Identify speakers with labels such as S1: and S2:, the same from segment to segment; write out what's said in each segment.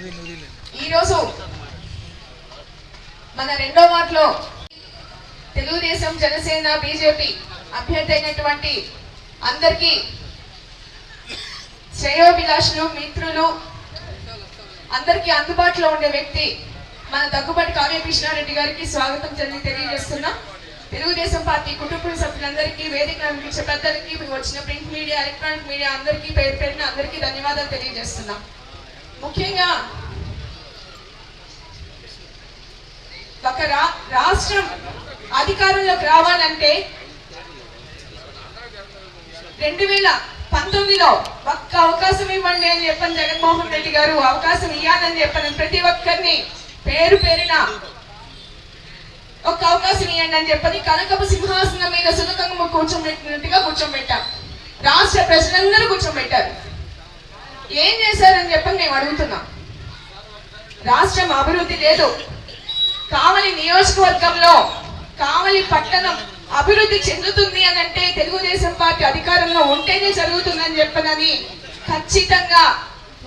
S1: ఈరోజు మన రెండో వార్డులో తెలుగుదేశం జనసేన బీజేపీ అభ్యర్థి అయినటువంటి అందరికీ శ్రేయోభిలాషులు మిత్రులు అందరికీ అందుబాటులో ఉండే వ్యక్తి మన దగ్గుబాటి కావ్య కృష్ణారెడ్డి గారికి స్వాగతం తెలియ తెలియజేస్తున్నాం. తెలుగుదేశం పార్టీ కుటుంబ సభ్యులందరికీ వేదిక పెద్దలకి వచ్చిన ప్రింట్ మీడియా ఎలక్ట్రానిక్ మీడియా అందరికీ పేరు పేరున అందరికీ ధన్యవాదాలు తెలియజేస్తున్నాం. ముఖ్యంగా ఒక రా రాష్ట్రం అధికారంలోకి రావాలంటే రెండు వేల పంతొమ్మిదిలో ఒక్క అవకాశం ఇవ్వండి అని చెప్పని జగన్మోహన్ రెడ్డి గారు. అవకాశం ఇవ్వాలని చెప్పని. ప్రతి ఒక్కరిని పేరు పేరిన ఒక్క అవకాశం ఇవ్వండి అని చెప్పని కనకపు సింహాసనం మీద సునకంగా కూర్చోబెట్టినట్టుగా కూర్చోబెట్టాం. రాష్ట్ర ప్రజలందరూ కూర్చోబెట్టారు. ఏం చేశారని చెప్పని మేము అడుగుతున్నాం. రాష్ట్రం అభివృద్ధి లేదు. కావలి నియోజకవర్గంలో కావలి పట్టణం అభివృద్ధి చెందుతుంది అని అంటే తెలుగుదేశం పార్టీ అధికారంలో ఉంటేనే జరుగుతుందని చెప్పనని ఖచ్చితంగా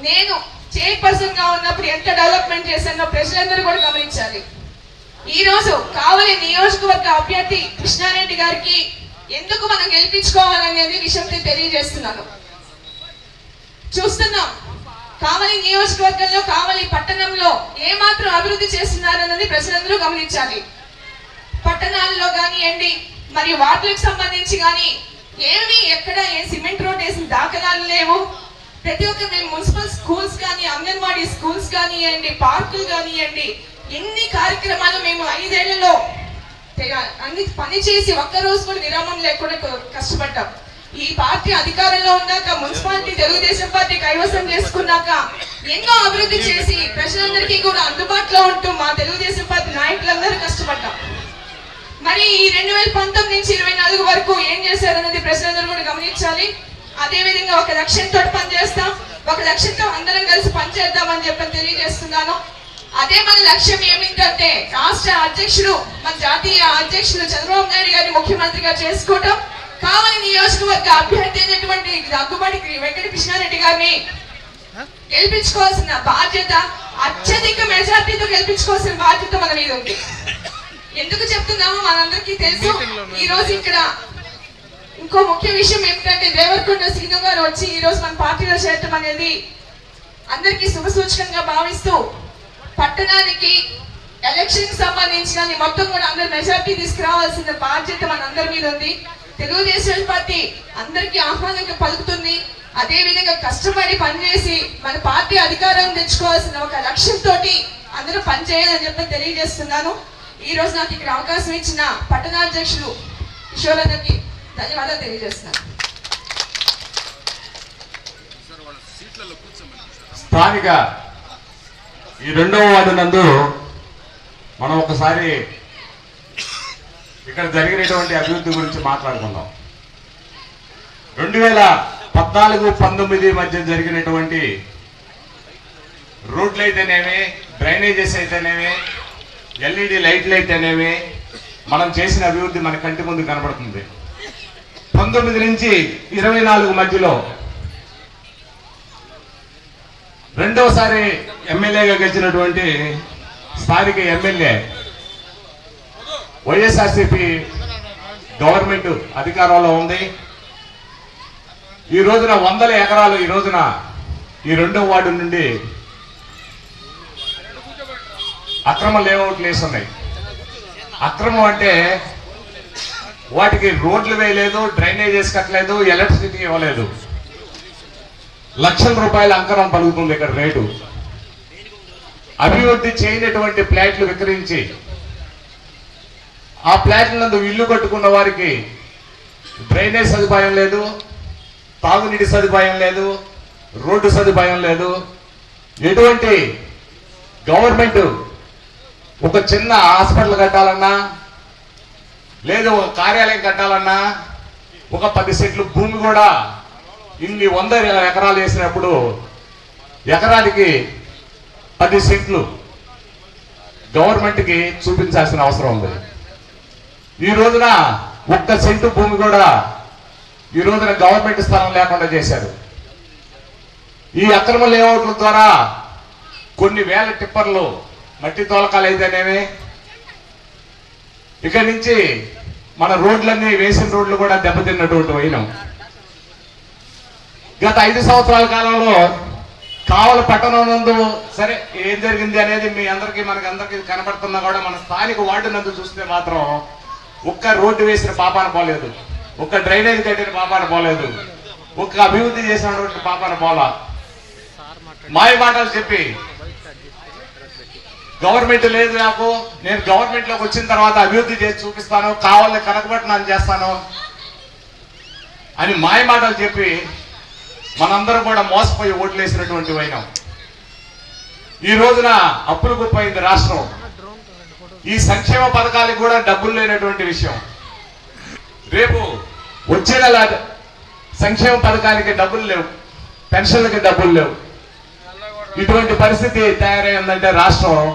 S1: నేను చైర్పర్సన్గా ఉన్నప్పుడు ఎంత డెవలప్మెంట్ చేశానో ప్రజలందరూ కూడా గమనించాలి. ఈ రోజు కావలి నియోజకవర్గ అభ్యర్థి కృష్ణారెడ్డి గారికి ఎందుకు మనం గెలిపించుకోవాలనేది విషయం తెలియజేస్తున్నాను. చూస్తున్నాం. కావలి నియోజకవర్గంలో కావలి పట్టణంలో ఏమాత్రం అభివృద్ధి చేస్తున్నారన్నది ప్రజలందరూ గమనించాలి. పట్టణాల్లో కానివ్వండి మరియు వార్డులకు సంబంధించి కానీ ఏమి ఎక్కడ ఏ సిమెంట్ రోడ్ వేసిన దాఖలాలు లేవు. ప్రతి ఒక్క మేము మున్సిపల్ స్కూల్స్ కానీ అంగన్వాడీ స్కూల్స్ కానివ్వండి పార్కులు కానివ్వండి ఎన్ని కార్యక్రమాలు మేము ఐదేళ్ళలో అన్ని పని చేసి ఒక్క రోజు కూడా విరామం లేకుండా కష్టపడ్డాం. ఈ పార్టీ అధికారంలో ఉన్నాక మున్సిపాలిటీ తెలుగుదేశం పార్టీ కైవసం చేసుకున్నాక ఎన్నో అభివృద్ధి చేసి ప్రజలందరికీ కూడా అందుబాటులో ఉంటూ మా తెలుగుదేశం పార్టీ నాయకులందరూ కష్టపడ్డాం. మరి ఈ రెండు వేల పంతొమ్మిది నుంచి ఇరవై నాలుగు వరకు ఏం చేశారన్నది ప్రజలందరూ కూడా గమనించాలి. అదే విధంగా ఒక లక్ష్యంతో పనిచేస్తాం. ఒక లక్ష్యంతో అందరం కలిసి పనిచేద్దామని చెప్పి తెలియజేస్తున్నాను. అదే మన లక్ష్యం ఏమిటంటే రాష్ట్ర అధ్యక్షుడు మన జాతీయ అధ్యక్షుడు చంద్రబాబు నాయుడు గారిని ముఖ్యమంత్రిగా చేసుకోవటం. కావలి నియోజకవర్గ అభ్యర్థి అయినటువంటి దగ్గుబాటి వెంకట కృష్ణారెడ్డి గారిని గెలిపించుకోవాల్సిన బాధ్యత అత్యధిక మెజార్టీతో గెలిపించుకోవాల్సిన బాధ్యత మన మీద ఉంది. ఎందుకు చెప్తున్నామో మనందరికీ తెలుసు. ఈ రోజు ఇక్కడ ఇంకో ముఖ్య విషయం ఏమిటంటే దేవరకొండ శ్రీను గారు వచ్చి ఈ రోజు మన పార్టీలో చేరటం అనేది అందరికీ శుభ సూచకంగా భావిస్తూ పట్టణానికి ఎలక్షన్కి సంబంధించి కానీ మొత్తం కూడా అందరు మెజార్టీ తీసుకురావాల్సిన బాధ్యత మన అందరి మీద ఉంది. తెలుగుదేశం పార్టీ అందరికీ ఆహ్వానంగా పలుకుతుంది. అదే విధంగా కష్టపడి పనిచేసి మన పార్టీ అధికారం తెచ్చుకోవాల్సిన ఒక లక్ష్యంతో అందరూ పనిచేయాలని చెప్పి తెలియజేస్తున్నాను. ఈ రోజు నాకు ఇక్కడ అవకాశం ఇచ్చిన పట్టణాధ్యక్షులు కిషోరన్నకి ధన్యవాదాలు తెలియజేస్తున్నాను.
S2: స్థానిక ఈ రెండవ వార్డు నందు మనం ఒకసారి ఇక్కడ జరిగినటువంటి అభివృద్ధి గురించి మాట్లాడుకుందాం. రెండు వేల పద్నాలుగు పంతొమ్మిది మధ్య జరిగినటువంటి రోడ్లు అయితేనేమి డ్రైనేజెస్ అయితేనేమి ఎల్ఈడి లైట్లు అయితేనేమి మనం చేసిన అభివృద్ధి మన కంటి ముందు కనబడుతుంది. పంతొమ్మిది నుంచి ఇరవై నాలుగు మధ్యలో రెండవసారి ఎమ్మెల్యేగా గెలిచినటువంటి స్థానిక ఎమ్మెల్యే వైఎస్ఆర్సిపి గవర్నమెంట్ అధికారంలో ఉంది. ఈ రోజున వందల ఎకరాలు ఈ రోజున ఈ రెండో వార్డు నుండి అక్రమ లేఅవుట్లు వేస్తున్నాయి. అక్రమం అంటే వాటికి రోడ్లు వేయలేదు డ్రైనేజెస్ కట్టలేదు ఎలక్ట్రిసిటీ ఇవ్వలేదు. లక్షల రూపాయల అంకరం పలుకుతుంది ఇక్కడ రేటు. అభివృద్ధి చేయనటువంటి ప్లాట్లు విక్రయించి ఆ ప్లాట్ల నందు ఇల్లు కట్టుకున్న వారికి డ్రైనేజ్ సదుపాయం లేదు తాగునీటి సదుపాయం లేదు రోడ్డు సదుపాయం లేదు. ఎటువంటి గవర్నమెంట్ ఒక చిన్న హాస్పిటల్ కట్టాలన్నా లేదు ఒక కార్యాలయం కట్టాలన్నా ఒక పది సెట్లు భూమి కూడా ఇన్ని వంద ఎకరాలు వేసినప్పుడు ఎకరానికి పది సెట్లు గవర్నమెంట్కి చూపించాల్సిన అవసరం ఉంది. ఈ రోజున ఒక్క సెంటు భూమి కూడా ఈ రోజున గవర్నమెంట్ స్థలం లేకుండా చేశారు. ఈ అక్రమ లేఅవుట్ల ద్వారా కొన్ని వేల టిప్పర్లు మట్టి తోలకాలు అయితేనేమి? ఇక నుంచి మన రోడ్లన్నీ వేసిన రోడ్లు కూడా దెబ్బతిన్నటువంటి వైనం. గత ఐదు సంవత్సరాల కాలంలో కావల పట్టణం నందు సరే ఏం జరిగింది అనేది మీ అందరికీ మనకి అందరికీ కనబడుతున్నా కూడా మన స్థానిక వార్డు నందు చూస్తే మాత్రం ఒక్క రోడ్డు వేసిన పాపాన పోలేదు. ఒక్క డ్రైనేజ్ కట్టిన పాపాన పోలేదు. ఒక్క అభివృద్ధి చేసినటువంటి పాపాన పోలా. మాయ మాటలు చెప్పి గవర్నమెంట్ లేదు నాకు. నేను గవర్నమెంట్లోకి వచ్చిన తర్వాత అభివృద్ధి చేసి చూపిస్తాను. కావాలని కనకబట్టినాను చేస్తాను. అని మాయ మాటలు చెప్పి మనందరం కూడా మోసపోయి ఓట్లేసినటువంటి వైనం. ఈ రోజున అప్పులు గుప్పైంది రాష్ట్రం. ఈ సంక్షేమ పథకాలకు కూడా డబ్బులు లేనటువంటి విషయం. రేపు వచ్చే నెల సంక్షేమ పథకానికి డబ్బులు లేవు. పెన్షన్లకి డబ్బులు లేవు. ఇటువంటి పరిస్థితి తయారైందంటే రాష్ట్రం.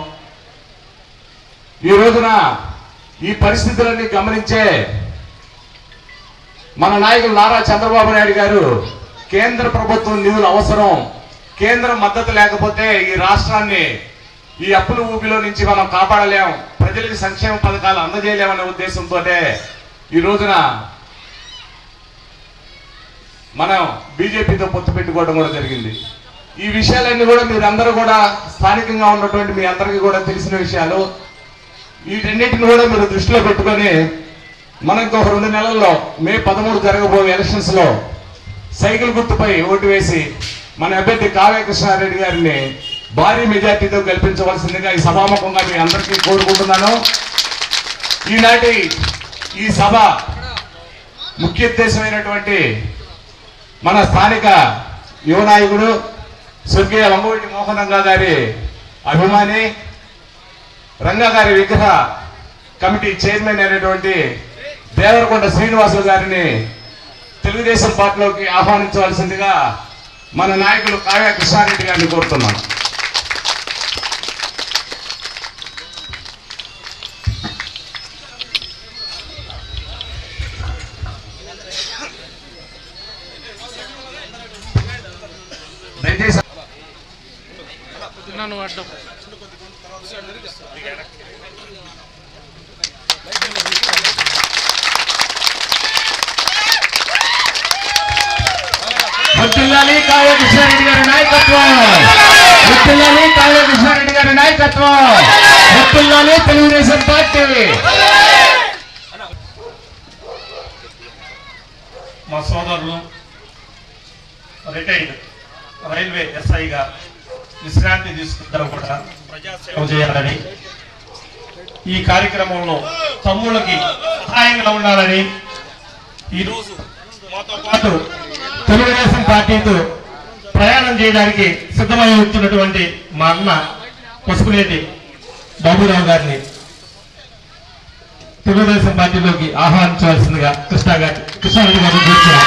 S2: ఈ రోజున ఈ పరిస్థితులన్నీ గమనించే మన నాయకులు నారా చంద్రబాబు నాయుడు గారు కేంద్ర ప్రభుత్వం నిధులు అవసరం కేంద్ర మద్దతు లేకపోతే ఈ రాష్ట్రాన్ని ఈ అప్పుల ఊపిలో నుంచి మనం కాపాడలేం. ప్రజలకు సంక్షేమ పథకాలు అందజేయలేమనే ఉద్దేశంతోనే ఈ రోజున మనం బీజేపీతో పొత్తు పెట్టుకోవడం కూడా జరిగింది. ఈ విషయాలన్నీ కూడా మీరందరూ కూడా స్థానికంగా ఉన్నటువంటి మీ అందరికీ కూడా తెలిసిన విషయాలు. వీటన్నిటిని కూడా మీరు దృష్టిలో పెట్టుకొని మనకు ఒక రెండు నెలల్లో మే పదమూడు జరగబోయే ఎలక్షన్స్లో సైకిల్ గుర్తుపై ఓటు వేసి మన అభ్యర్థి కావ్య కృష్ణారెడ్డి గారిని భారీ మెజార్టీతో గెలిపించవలసిందిగా ఈ సభాముఖంగా మీ అందరికీ కోరుకుంటున్నాను. ఈనాటి ఈ సభ ముఖ్యోద్దేశమైనటువంటి మన స్థానిక యువ నాయకుడు స్వర్గీయ వంగవీటి మోహన్ రంగా గారి అభిమాని రంగా గారి విగ్రహ కమిటీ చైర్మన్ అయినటువంటి దేవరకొండ శ్రీనివాసులు గారిని తెలుగుదేశం పార్టీలోకి ఆహ్వానించవలసిందిగా మన నాయకులు కావ్య కృష్ణారెడ్డి గారిని కోరుతున్నాను. వర్తిల్లాలి తెలుగుదేశం పార్టీ.
S3: మా సోదరులు రిటైర్డ్ రైల్వే ఎస్ఐగా విశ్రాంతి తీసుకుంటారు కూడా చేయాలని. ఈ కార్యక్రమంలో తమ్ముళ్ళకి సహాయంగా ఉండాలని. ఈరోజు మాతో పాటు తెలుగుదేశం పార్టీతో ప్రయాణం చేయడానికి సిద్ధమై వచ్చినటువంటి మా అన్న పసుపులేటి బాబురావు గారిని తెలుగుదేశం పార్టీలోకి ఆహ్వానించవలసిందిగా కృష్ణ గారి కృష్ణారెడ్డి గారిని కూర్చున్నాం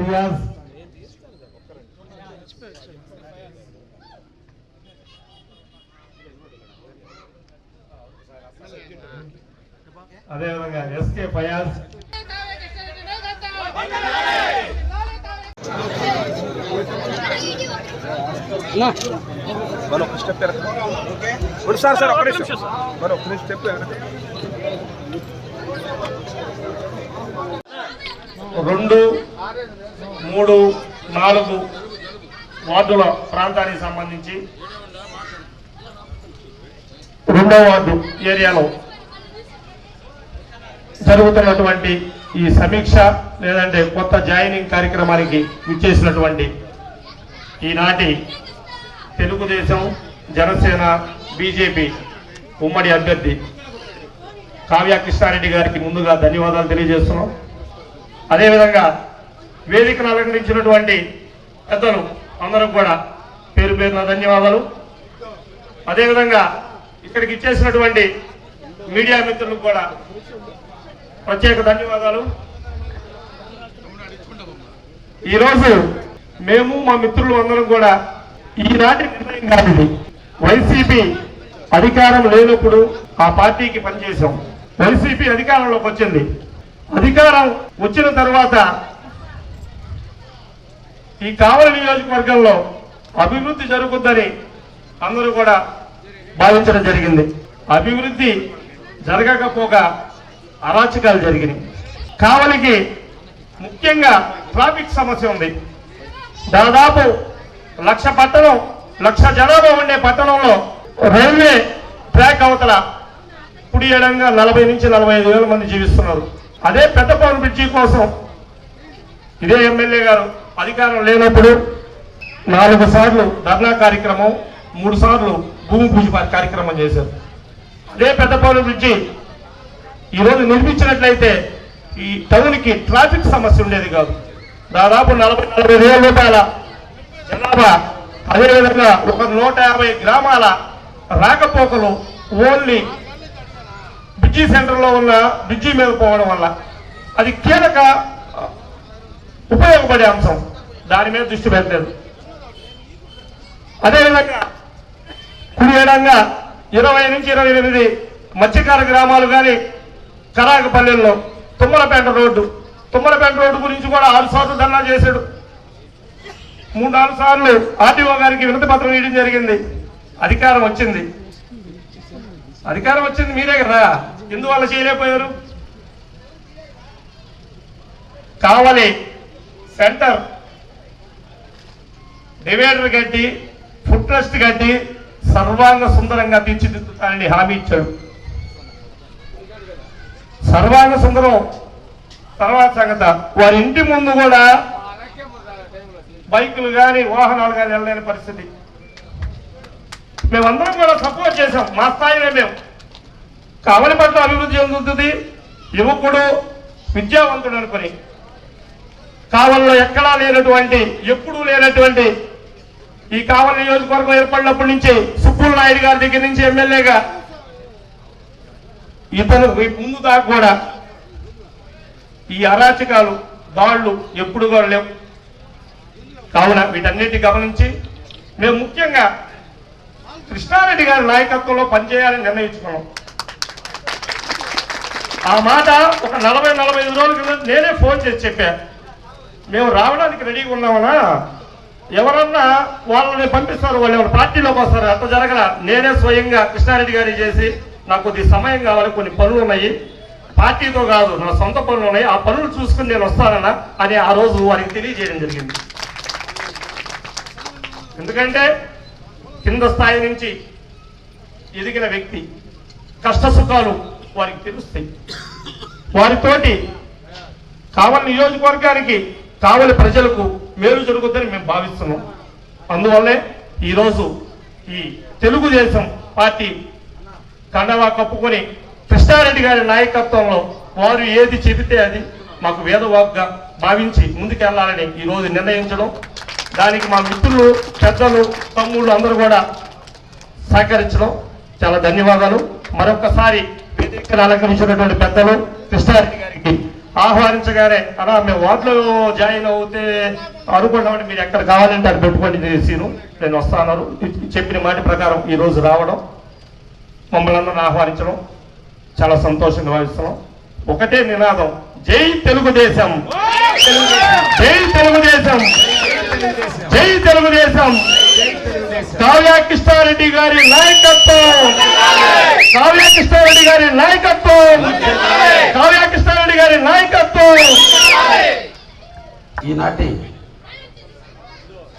S3: రియాజ్ అదేవిధంగా ఎస్కే ఫయాజ్.
S4: మనం ఒక స్టెప్ ఓకే సార్ సార్ ఒక్క నిమిషం. మనం ఒక్క నిమిషం స్టెప్
S3: రెండు మూడు నాలుగు వార్డుల ప్రాంతానికి సంబంధించి రెండో వార్డు ఏరియాలో జరుగుతున్నటువంటి ఈ సమీక్ష లేదంటే కొత్త జాయినింగ్ కార్యక్రమానికి విచ్చేసినటువంటి ఈనాటి తెలుగుదేశం జనసేన బీజేపీ ఉమ్మడి అభ్యర్థి కావ్య కృష్ణారెడ్డి గారికి ముందుగా ధన్యవాదాలు తెలియజేస్తున్నాం. అదేవిధంగా వేదికను అలంకరించినటువంటి పెద్దలు అందరూ కూడా పేరు పేరున ధన్యవాదాలు. అదేవిధంగా ఇక్కడికి ఇచ్చేసినటువంటి మీడియా మిత్రులకు కూడా ప్రత్యేక ధన్యవాదాలు. ఈరోజు మేము మా మిత్రులు అందరం కూడా ఈనాటి నిర్ణయం కాదు వైసీపీ అధికారం లేనప్పుడు ఆ పార్టీకి పనిచేశాం. వైసీపీ అధికారంలోకి వచ్చింది. అధికారం వచ్చిన తర్వాత ఈ కావలి నియోజకవర్గంలో అభివృద్ధి జరుగుద్దని అందరూ కూడా భావించడం జరిగింది. అభివృద్ధి జరగకపోగా అరాచకాలు జరిగినాయి. కావలికి ముఖ్యంగా ట్రాఫిక్ సమస్య ఉంది. దాదాపు లక్ష పట్టణం లక్ష జనాభా ఉండే పట్టణంలో రైల్వే ట్రాక్ అవతల కుడి ఎడంగా నలభై నుంచి నలభై ఐదు వేల మంది జీవిస్తున్నారు. అదే పెద్దపల్లి బ్రిడ్జి కోసం ఇదే ఎమ్మెల్యే గారు అధికారం లేనప్పుడు నాలుగు సార్లు ధర్నా కార్యక్రమం మూడు సార్లు భూమి పూజ కార్యక్రమం చేశారు. అదే పెద్దపాలెం బ్రిడ్జి ఈరోజు నిర్మించినట్లయితే ఈ టౌన్కి ట్రాఫిక్ సమస్య ఉండేది కాదు. దాదాపు నలభై నలభై వేల రూపాయల జనాభా. అదేవిధంగా ఒక నూట యాభై గ్రామాల రాకపోకలు ఓన్లీ బ్రిడ్జి సెంటర్లో ఉన్న బ్రిడ్జి మీద పోవడం వల్ల. అది కీలక ఉపయోగపడే అంశం. దాని మీద దృష్టి పెట్టలేదు. అదేవిధంగా కుడి ఏడంగా ఇరవై నుంచి ఇరవై ఎనిమిది మత్స్యకార గ్రామాలు కానీ కరాకపల్లెల్లో తుమ్మలపేట రోడ్డు. తుమ్మలపేట రోడ్డు గురించి కూడా ఆరు సార్లు ధర్నా చేశాడు. మూడు నాలుగు సార్లు ఆర్టీఓ గారికి వినతి పత్రం ఇవ్వడం జరిగింది. అధికారం వచ్చింది. అధికారం వచ్చింది మీరే కదా ఎందువల్ల చేయలేకపోయారు? కావాలి సెంటర్ డివైడర్ కట్టి ఫుడ్ ట్రస్ట్ కట్టి సర్వాంగ సుందరంగా తీర్చిదిద్దుతానని హామీ ఇచ్చాడు. సర్వాంగ సుందరం తర్వాత సంగత వారి ఇంటి ముందు కూడా బైకులు కానీ వాహనాలు కానీ వెళ్ళలేని పరిస్థితి. మేమందరం కూడా సపోర్ట్ చేసాం మా స్థాయిలో మేము. కావలి పట్ల అభివృద్ధి చెందుతుంది యువకుడు విద్యావంతుడు అనుకుని కావల్లో ఎక్కడా లేనటువంటి ఎప్పుడూ లేనటువంటి ఈ కావలి నియోజకవర్గం ఏర్పడినప్పటి నుంచి సుబ్బుల్ నాయుడు గారి దగ్గర నుంచి ఎమ్మెల్యేగా ఇతను ముందు దాకా కూడా ఈ అరాచకాలు దాళ్ళు ఎప్పుడు కూడా లేవు. కావున వీటన్నిటి గమనించి మేము ముఖ్యంగా కృష్ణారెడ్డి గారి నాయకత్వంలో పనిచేయాలని నిర్ణయించుకున్నాం. ఆ మాట ఒక నలభై నలభై ఐదు రోజుల కింద నేనే ఫోన్ చేసి చెప్పా. మేము రావడానికి రెడీగా ఉన్నామన్నా ఎవరన్నా వాళ్ళని పంపిస్తారు వాళ్ళు ఎవరు పార్టీలోకి వస్తారు అంత జరగల. నేనే స్వయంగా కృష్ణారెడ్డి గారి చేసి నాకు కొద్ది సమయం కావాలి కొన్ని పనులు ఉన్నాయి. పార్టీతో కాదు నా సొంత పనులు ఉన్నాయి. ఆ పనులు చూసుకుని నేను వస్తానన్నా అని ఆ రోజు వారికి తెలియజేయడం జరిగింది. ఎందుకంటే కింద స్థాయి నుంచి ఎదిగిన వ్యక్తి కష్ట సుఖాలు వారికి తెలుస్తాయి. వారితోటి కావలి నియోజకవర్గానికి కావలి ప్రజలకు మేలు జరుగుతుందని మేము భావిస్తున్నాం. అందువల్లే ఈరోజు ఈ తెలుగుదేశం పార్టీ కండవా కప్పుకొని కృష్ణారెడ్డి గారి నాయకత్వంలో వారు ఏది చెబితే అది మాకు వేదవాగ్గా భావించి ముందుకెళ్ళాలని ఈరోజు నిర్ణయించడం. దానికి మా మిత్రులు పెద్దలు తమ్ముళ్ళు అందరూ కూడా సహకరించడం. చాలా ధన్యవాదాలు. మరొకసారి వేదికను అలంకరించినటువంటి పెద్దలు కృష్ణారెడ్డి ఆహ్వానించగానే అలా మేము వార్డులో జాయిన్ అవుతే అనుకున్నామంటే మీరు ఎక్కడ కావాలంటే అది పెట్టుకోండి సీను. నేను వస్తాను చెప్పిన మాట ప్రకారం ఈ రోజు రావడం మమ్మల్ని అందరిని ఆహ్వానించడం చాలా సంతోషంగా భావిస్తున్నాం. ఒకటే నినాదం జై తెలుగుదేశం. జై తెలుగుదేశం. జై తెలుగుదేశం. కావ్య కృష్ణారెడ్డి గారి నాయకత్వం. కావ్య గారి నాయకత్వం. కావ్య గారి నాయకత్వం.
S5: ఈనాటి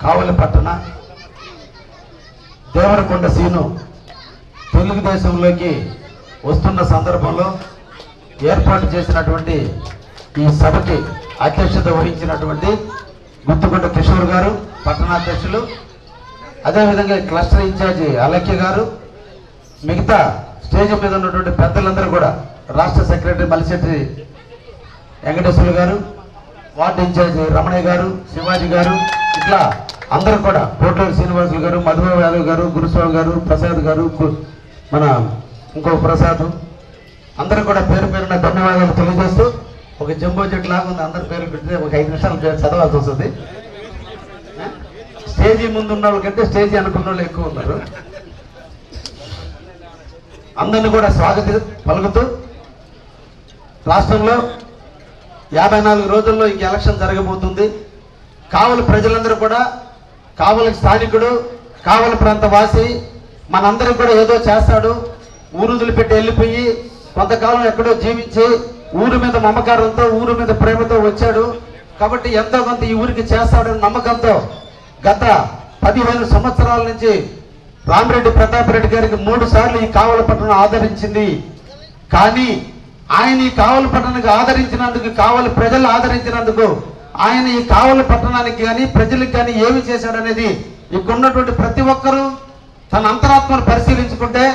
S5: కావలి పట్టణ దేవరకొండ సీను తెలుగుదేశంలోకి వస్తున్న సందర్భంలో ఏర్పాటు చేసినటువంటి ఈ సభకి అధ్యక్షత వహించినటువంటి గుత్తుకొండ కిషోర్ గారు పట్టణాధ్యక్షులు అదేవిధంగా క్లస్టర్ ఇన్ఛార్జి అలక్య గారు మిగతా స్టేజ్ మీద ఉన్నటువంటి పెద్దలందరూ కూడా రాష్ట్ర సెక్రటరీ మలిశెట్టి వెంకటేశ్వర్లు గారు వార్డు ఇన్ఛార్జి రమణయ్య గారు శివాజీ గారు ఇట్లా అందరూ కూడా కోటూరు శ్రీనివాసులు గారు మధుబాబు యాదవ్ గారు గురుస్వామి గారు ప్రసాద్ గారు మన ఇంకో ప్రసాద్ అందరూ కూడా పేరు పేరున ధన్యవాదాలు తెలియజేస్తూ ఒక జంబో చెట్టు లాగా ఉంది. అందరి పేరు పెడితే ఒక ఐదు నిమిషాలు చదవాల్సి వస్తుంది. స్టేజీ ముందు ఉన్న వాళ్ళకంటే స్టేజీ అనుకున్న వాళ్ళు ఎక్కువ ఉన్నారు. అందరిని కూడా స్వాగతి పలుకుతూ రాష్ట్రంలో యాభై నాలుగు రోజుల్లో ఇంక ఎలక్షన్ జరగబోతుంది. కావలి ప్రజలందరూ కూడా కావలి స్థానికుడు కావలి ప్రాంత వాసి మనందరికి కూడా ఏదో చేస్తాడు. ఊరుదులు పెట్టి వెళ్ళిపోయి కొంతకాలం ఎక్కడో జీవించి ఊరి మీద మమకారంతో ఊరి మీద ప్రేమతో వచ్చాడు. కాబట్టి ఎంతో కొంత ఈ ఊరికి చేస్తాడని నమ్మకంతో గత పదిహేను సంవత్సరాల నుంచి రామిరెడ్డి ప్రతాప్ రెడ్డి గారికి మూడు సార్లు ఈ కావలపట్నం పట్టణం ఆదరించింది. కానీ ఆయన ఈ కావలి పట్టణానికి ఆదరించినందుకు కావలి ప్రజలు ఆదరించినందుకు ఆయన ఈ కావలి పట్టణానికి కానీ ప్రజలకు కానీ ఏమి చేశాడనేది ఇక్కడ ఉన్నటువంటి ప్రతి ఒక్కరూ తన అంతరాత్మను పరిశీలించుకుంటే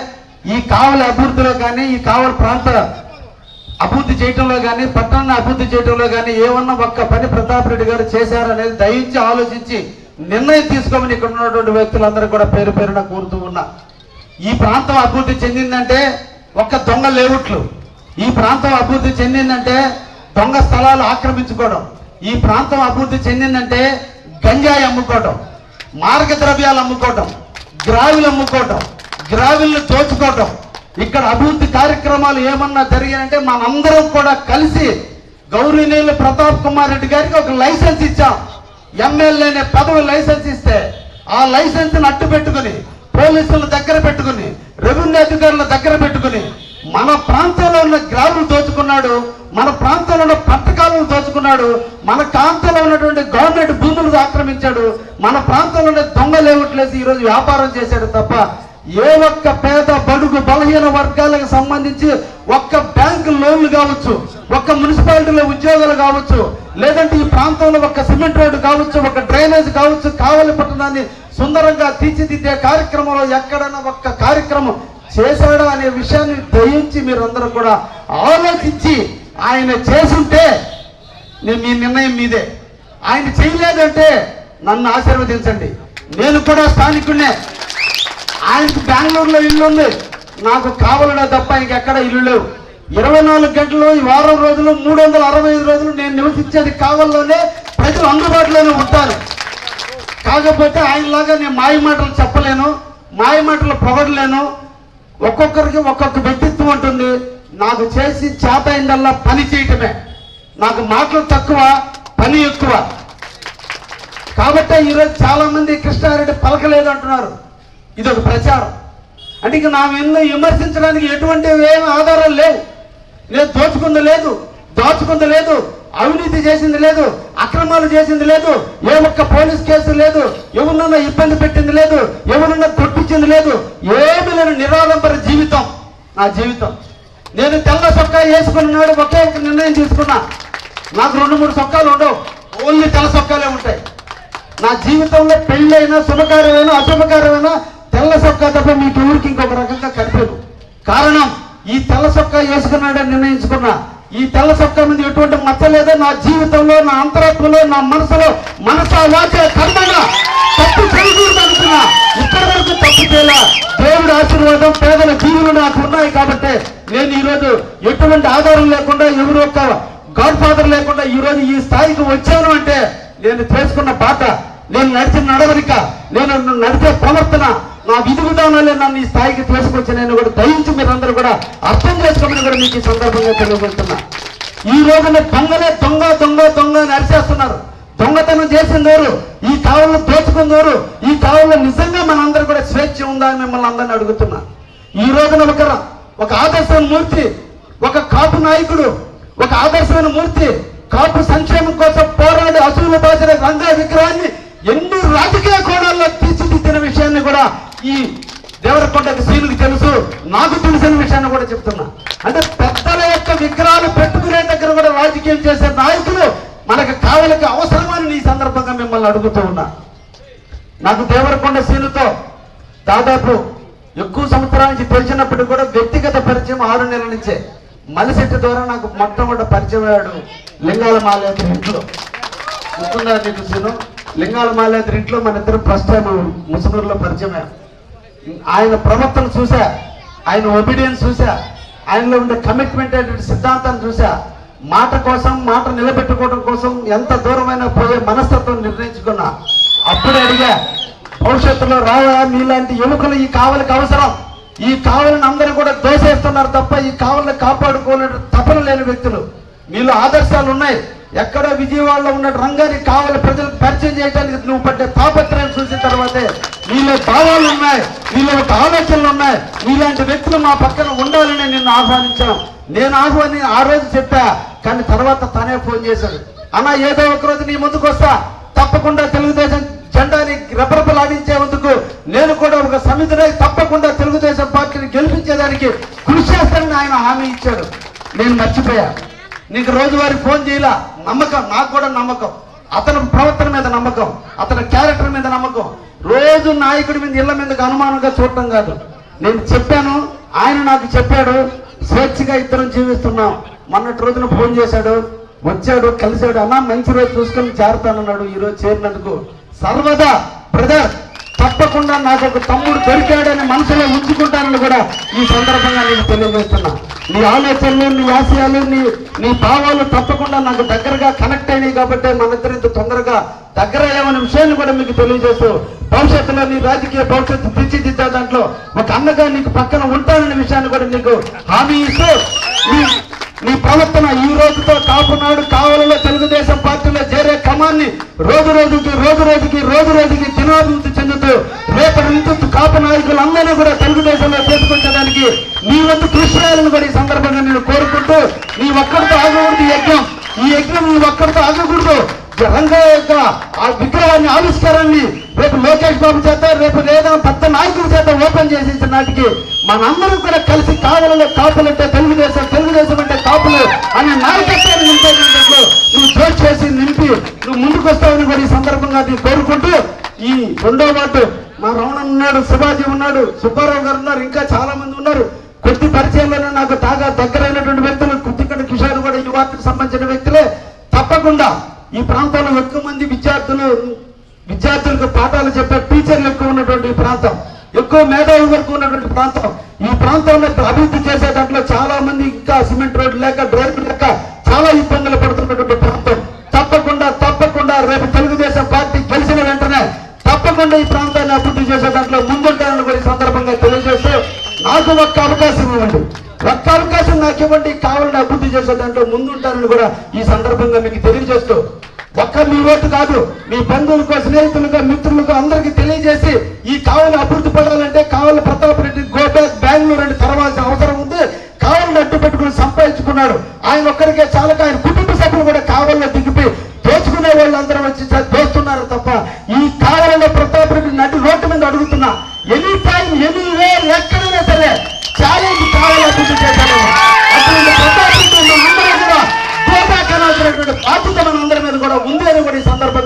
S5: ఈ కావలి అభివృద్ధిలో కానీ ఈ కావలి ప్రాంత అభివృద్ధి చేయటంలో కానీ పట్టణాన్ని అభివృద్ధి చేయటంలో కానీ ఏమన్నా ఒక్క పని ప్రతాప్ రెడ్డి గారు చేశారనేది దయించి ఆలోచించి నిర్ణయం తీసుకోమని ఇక్కడ ఉన్నటువంటి వ్యక్తులందరూ కూడా పేరు పేరున కోరుతూ ఉన్నా. ఈ ప్రాంతం అభివృద్ధి చెందిందంటే ఒక్క దొంగ లేవుట్లు ఈ ప్రాంతం అభివృద్ధి చెందిందంటే దొంగ స్థలాలు ఆక్రమించుకోవడం. ఈ ప్రాంతం అభివృద్ధి చెందిందంటే గంజాయి అమ్ముకోవటం మార్గ ద్రవ్యాలు గ్రావిలు అమ్ముకోవటం గ్రావిల్ని దోచుకోవటం ఇక్కడ అభివృద్ధి కార్యక్రమాలు ఏమన్నా జరిగాయంటే మనందరం కూడా కలిసి గౌరవనీయులు ప్రతాప్ కుమార్ రెడ్డి గారికి ఒక లైసెన్స్ ఇచ్చాం. ఎమ్మెల్యేనే పదవి లైసెన్స్ ఇస్తే ఆ లైసెన్స్ అట్టు పెట్టుకుని పోలీసుల దగ్గర పెట్టుకుని రెవెన్యూ అధికారుల దగ్గర పెట్టుకుని మన ప్రాంతంలో ఉన్న గ్రాములు దోచుకున్నాడు మన ప్రాంతంలో ఉన్న పట్టకాలను దోచుకున్నాడు మన ప్రాంతంలో ఉన్నటువంటి గవర్నమెంట్ భూములు ఆక్రమించాడు మన ప్రాంతంలో ఉన్న దొంగ లేవుట్లేసి ఈరోజు వ్యాపారం చేశాడు తప్ప ఏ ఒక్క పేద బడుగు బలహీన వర్గాలకు సంబంధించి ఒక్క బ్యాంకు లోన్లు కావచ్చు ఒక్క మున్సిపాలిటీలో ఉద్యోగాలు కావచ్చు లేదంటే ఈ ప్రాంతంలో ఒక సిమెంట్ రోడ్డు కావచ్చు ఒక డ్రైనేజ్ కావచ్చు కావలి పట్టణాన్ని సుందరంగా తీర్చిదిద్దే కార్యక్రమంలో ఎక్కడైనా ఒక్క కార్యక్రమం చేశాడా అనే విషయాన్ని దయించి మీరందరూ కూడా ఆలోచించి ఆయన చేసుంటే నేను మీ నిర్ణయం మీదే. ఆయన చేయలేదంటే నన్ను ఆశీర్వదించండి. నేను కూడా స్థానికుడినే ఆయనకు బెంగళూరులో ఇల్లు ఉంది నాకు కావాలనే తప్ప ఇంకెక్కడ ఇల్లు లేవు. ఇరవై నాలుగు గంటలు ఈ వారం రోజులు మూడు వందల అరవై ఐదు రోజులు నేను నివసించేది కావల్లోనే ప్రజలు అందుబాటులోనే ఉంటారు. కాకపోతే ఆయనలాగా నేను మాయ మాటలు చెప్పలేను మాయ మాటలు పొగడలేను. ఒక్కొక్కరికి ఒక్కొక్క వ్యక్తిత్వం ఉంటుంది. నాకు చేసి చేతయిందల్లా పని చేయటమే. నాకు మాటలు తక్కువ పని ఎక్కువ. కాబట్టే ఈరోజు చాలామంది కృష్ణారెడ్డి పలకలేదు అంటున్నారు. ఇది ఒక ప్రచారం. అంటే ఇక నా మీద విమర్శించడానికి ఎటువంటి ఏమి ఆధారాలు లేవు. నేను దోచుకుంది లేదు దోచుకుంది లేదు అవినీతి చేసింది లేదు అక్రమాలు చేసింది లేదు ఏ ఒక్క పోలీస్ కేసు లేదు ఎవరినన్నా ఇబ్బంది పెట్టింది లేదు ఎవరినన్నా కొట్టించింది లేదు ఏమి లేని నిరాడంబర జీవితం నా జీవితం. నేను తెల్ల చొక్కా వేసుకున్నాడు ఒకే ఒక నిర్ణయం తీసుకున్నా. నాకు రెండు మూడు సొక్కాలు ఉండవు ఓన్లీ తెల్ల సొక్కాలే ఉంటాయి. నా జీవితంలో పెళ్ళైనా శుభకార్యమైనా అశుభకార్యమైనా తెల్ల సొక్కా తప్ప మీకు ఊరికి ఇంకొక రకంగా కనిపించదు. కారణం ఈ తెల్ల చొక్క వేసుకున్నాడని నిర్ణయించుకున్నా. ఈ తెల్ల చొక్క మీద ఎటువంటి మచ్చ లేదో. నా జీవితంలో నా అంతరాత్మలో నా మనసులో మనసా వాచే కర్మగా తప్పు చేయకూడదు అనుకున్నా. ఇప్పటి వరకు తప్పు చేయాల. దేవుడి ఆశీర్వాదం పేదల జీవులు నాకు ఉన్నాయి కాబట్టి నేను ఈరోజు ఎటువంటి ఆధారం లేకుండా ఎవరు ఒక్క గాడ్ ఫాదర్ లేకుండా ఈరోజు ఈ స్థాయికి వచ్చాను అంటే నేను చేసుకున్న బాట నేను నడిచిన నడవడిక నేను నడిచే ప్రవర్తన నా విధి విధానాలే నన్ను ఈ స్థాయికి తీసుకొచ్చి నేను కూడా దయించి మీరు కూడా అర్థం చేసుకోమని కూడా మీకు ఈ సందర్భంగా తెలియబడుతున్నా ఈ రోజున దొంగలే దొంగ దొంగ దొంగ అని అరిచేస్తున్నారు. దొంగతనం చేసిందోరు ఈ కావులను దోచుకుందోరు ఈ కావుల్లో నిజంగా మనందరూ కూడా స్వేచ్ఛ ఉందా అని మిమ్మల్ని అందరిని అడుగుతున్నా. ఈ రోజున ఒక ఒక ఆదర్శమైన మూర్తి ఒక కాపు నాయకుడు ఒక ఆదర్శమైన మూర్తి కాపు సంక్షేమం కోసం పోరాడి అసూలు బాసిన రంగా విగ్రహాన్ని ఎన్ని రాజకీయ కోణాల్లో తీర్చిదిద్దిన విషయాన్ని కూడా ఈ దేవరకొండకు సీనుకి తెలుసు. నాకు తెలిసిన విషయాన్ని కూడా చెప్తున్నా. అంటే పెద్దల యొక్క విగ్రహాలు పెట్టుకునే దగ్గర కూడా రాజకీయం చేసే నాయకులు మనకు కావలకి అవసరమని ఈ సందర్భంగా మిమ్మల్ని అడుగుతూ ఉన్నా. నాకు దేవరకొండ సీనుతో దాదాపు ఎక్కువ సంవత్సరాల నుంచి తెలిసినప్పటికీ కూడా వ్యక్తిగత పరిచయం ఆరు నెలల నుంచే. మలిశెట్టి ద్వారా నాకు మొట్టమొదటి పరిచయం అయ్యాడు లింగాల మాలేద్రి ఇంట్లో. గుర్తుందా నీకు సీను? లింగాల మాలేద్రి ఇంట్లో మన ఇద్దరు ఫస్ట్ టైం ముసునూరులో పరిచయం అయ్యాం ఆయన ప్రవర్తన చూసా ఆయన ఒబీడియన్స్ చూసా ఆయనలో ఉండే కమిట్మెంట్ అనేటువంటి సిద్ధాంతాన్ని చూసా మాట కోసం మాట నిలబెట్టుకోవడం కోసం ఎంత దూరమైన పోయే మనస్తత్వం నిర్ణయించుకున్నా. అప్పుడే అడిగా భవిష్యత్తులో రావా? మీలాంటి ఎముకలు ఈ కావలికి అవసరం. ఈ కావలిని అందరూ కూడా దోసేస్తున్నారు తప్ప ఈ కావలిని కాపాడుకోలేడు తపన లేని వ్యక్తులు. మీలో ఆదర్శాలు ఉన్నాయి ఎక్కడో విజయవాడలో ఉన్న రంగాన్ని కావాలి ప్రజలకు పరిచయం చేయడానికి నువ్వు పడ్డే తాపత్రయం చూసిన తర్వాతే నీలో భావాలు ఉన్నాయి నీలో ఒక ఆలోచనలు ఉన్నాయి. నీలాంటి వ్యక్తులు మా పక్కన ఉండాలని నిన్ను ఆహ్వానించాను నేను ఆహ్వాని ఆ రోజు చెప్పా కానీ తర్వాత తనే ఫోన్ చేశాడు. అన్న ఏదో ఒక రోజు నీ ముందుకు వస్తా. తప్పకుండా తెలుగుదేశం జెండాని రెపరెపలాడించేందుకు నేను కూడా ఒక సమితినై తప్పకుండా తెలుగుదేశం పార్టీని గెలిపించేదానికి కృషి చేస్తానని ఆయన హామీ ఇచ్చాడు. నేను మర్చిపోయా. నీకు రోజువారీ ఫోన్ చేయాల. నమ్మకం నాకు కూడా నమ్మకం. అతని ప్రవర్తన మీద నమ్మకం అతని క్యారెక్టర్ మీద నమ్మకం. రోజు నాయకుడి మీద ఇళ్ళ మీదకి అనుమానంగా చూడటం కాదు. నేను చెప్పాను ఆయన నాకు చెప్పాడు స్వేచ్ఛగా ఇద్దరం జీవిస్తున్నాం. మొన్నటి రోజున ఫోన్ చేశాడు వచ్చాడు కలిశాడు. అన్న మంచి రోజు చూసుకొని చేరతానన్నాడు ఈరోజు చేరినందుకు. సర్వదా బ్రదర్. తప్పకుండా నాకు ఒక తమ్ముడు దొరికాడని మనసులో ఉంచుకుంటానని కూడా ఈ సందర్భంగా నేను తెలియజేస్తున్నా. నీ ఆలోచనలు నీ ఆశయాలు నీ నీ భావాలు తప్పకుండా నాకు దగ్గరగా కనెక్ట్ అయినాయి కాబట్టి మన ఇంత తొందరగా దగ్గర అయ్యామనే విషయాన్ని కూడా మీకు తెలియజేస్తూ భవిష్యత్తులో నీ రాజకీయ భవిష్యత్తు తీర్చిదిద్దా దాంట్లో ఒక అన్నగా నీకు పక్కన ఉంటాననే విషయాన్ని కూడా నీకు హామీ ఇస్తూ నీ నీ ప్రవర్తన ఈ రోజుతో కాపునాడు కావలలో తెలుగుదేశం పార్టీలో చేరే క్రమాన్ని రోజు రోజుకి రోజు రోజుకి రోజు రోజుకి దినాభివృద్ధి చెందుతుంది రేపటి నుంచి కాపు నాయకులందరూ కూడా తెలుగుదేశంలో చేసుకొచ్చడానికి నీ వంతు కృషి చేయాలని కూడా ఈ సందర్భంగా నేను కోరుకుంటూ నీ ఒక్కడితో ఆగకూడదు యజ్ఞం. ఈ యజ్ఞం నువ్వు ఒక్కడితో ఆగకూడదు. రంగయ్య యొక్క ఆ విగ్రహాన్ని ఆవిష్కారాన్ని రేపు లోకేష్ బాబు చేత రేపు లేదా పెద్ద నాయకుల చేత ఓపెన్ చేసేసిన నాటికి మనందరం కూడా కలిసి కావలలో కాపులంటే తెలుగుదేశం తెలుగుదేశం అంటే కాపులు అనే నాయకత్వాన్ని నింపేటట్లు నువ్వు చోటు చేసి నింపి నువ్వు ముందుకు వస్తావని కూడా ఈ సందర్భంగా నేను కోరుకుంటూ ఈ రెండో మాట మా రమణ ఉన్నాడు శివాజీ ఉన్నాడు సుబ్బారావు గారు ఉన్నారు ఇంకా చాలా మంది ఉన్నారు. కొద్ది పరిచయంలోనే నాకు తాగా దగ్గరైనటువంటి వ్యక్తులు కుత్తికడ కిషోర్ కూడా ఈ వార్తకు సంబంధించిన వ్యక్తులే. తప్పకుండా ఈ ప్రాంతంలో ఎక్కువ మంది విద్యార్థులు విద్యార్థులకు పాఠాలు చెప్పే టీచర్లు ఎక్కువ ఉన్నటువంటి ఈ ప్రాంతం. ఎక్కువ మేధావి వరకు ఉన్నటువంటి ప్రాంతం. ఈ ప్రాంతంలో అభివృద్ధి చేసే దాంట్లో చాలా మంది ఇంకా సిమెంట్ రోడ్డు లేక డ్రైన్ లేక చాలా ఇబ్బందులు పడుతున్నటువంటి ప్రాంతం. నాకు ఒక్క అవకాశం ఇవ్వండి. ఒక్క అవకాశం నాకు ఇవ్వండి. కావాలని అభివృద్ధి చేసే దాంట్లో ముందుంటారని కూడా ఈ సందర్భంగా మీకు తెలియజేస్తూ ఒక్క మీ ఓటు కాదు మీ బంధువులకు స్నేహితులకు మిత్రులకు అందరికీ తెలియజేసి ఈ కావలి అభివృద్ధి పడాలంటే కావలి ప్రతాప్ రెడ్డి గోబ్యాక్ బెంగళూరు అని తరవాల్సిన అవసరం ఉంది. కావలిని అడ్డు పెట్టుకుని సంపాదించుకున్నాడు. ఆయన ఒక్కరికే చాలక ఆయన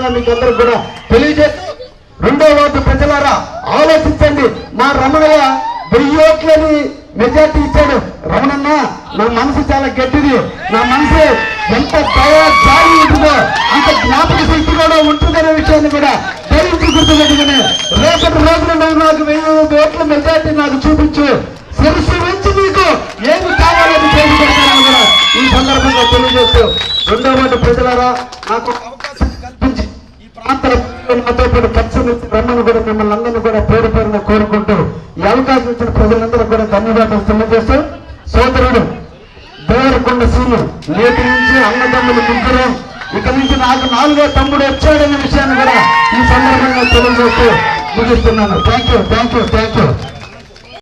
S5: సందర్భంగా మీకు అందరూ కూడా తెలియజేస్తూ రెండో వార్డు ప్రజలారా ఆలోచించండి. మా రమణయ్య వెయ్యి ఓట్లని మెజార్టీ ఇచ్చాడు. రమణన్న నా మనసు చాలా గట్టిది. నా మనసు ఎంత దయ జాలి ఉంటుందో అంత జ్ఞాపక శక్తి కూడా ఉంటుందనే విషయాన్ని కూడా దయచేసి గుర్తుపెట్టుకుని రేపటి రోజున నువ్వు నాకు వెయ్యి ఓట్ల మెజార్టీ నాకు చూపించు. శిరస్సు నుంచి నీకు ఏమి కావాలని చేసి పెడతానని కూడా ఈ సందర్భంగా తెలియజేస్తూ రెండో వార్డు ప్రజలారా నాకు నాతో పాటు ఖర్చు రమ్మని కూడా మిమ్మల్ని అందరినీ కూడా పేరు పేరున కోరుకుంటూ ఈ అవకాశం ఇచ్చిన ప్రజలందరూ కూడా ధన్యవాదాలు తెలియజేస్తూ సోదరుడు దేవరకొండ సీను నేటి నుంచి అన్నదమ్ములు ముగ్గురు. ఇక నుంచి నాకు నాలుగో తమ్ముడు వచ్చాడనే విషయాన్ని కూడా ఈ సందర్భంగా తెలియజేస్తూ ముగిస్తున్నాను. Thank you thank you thank you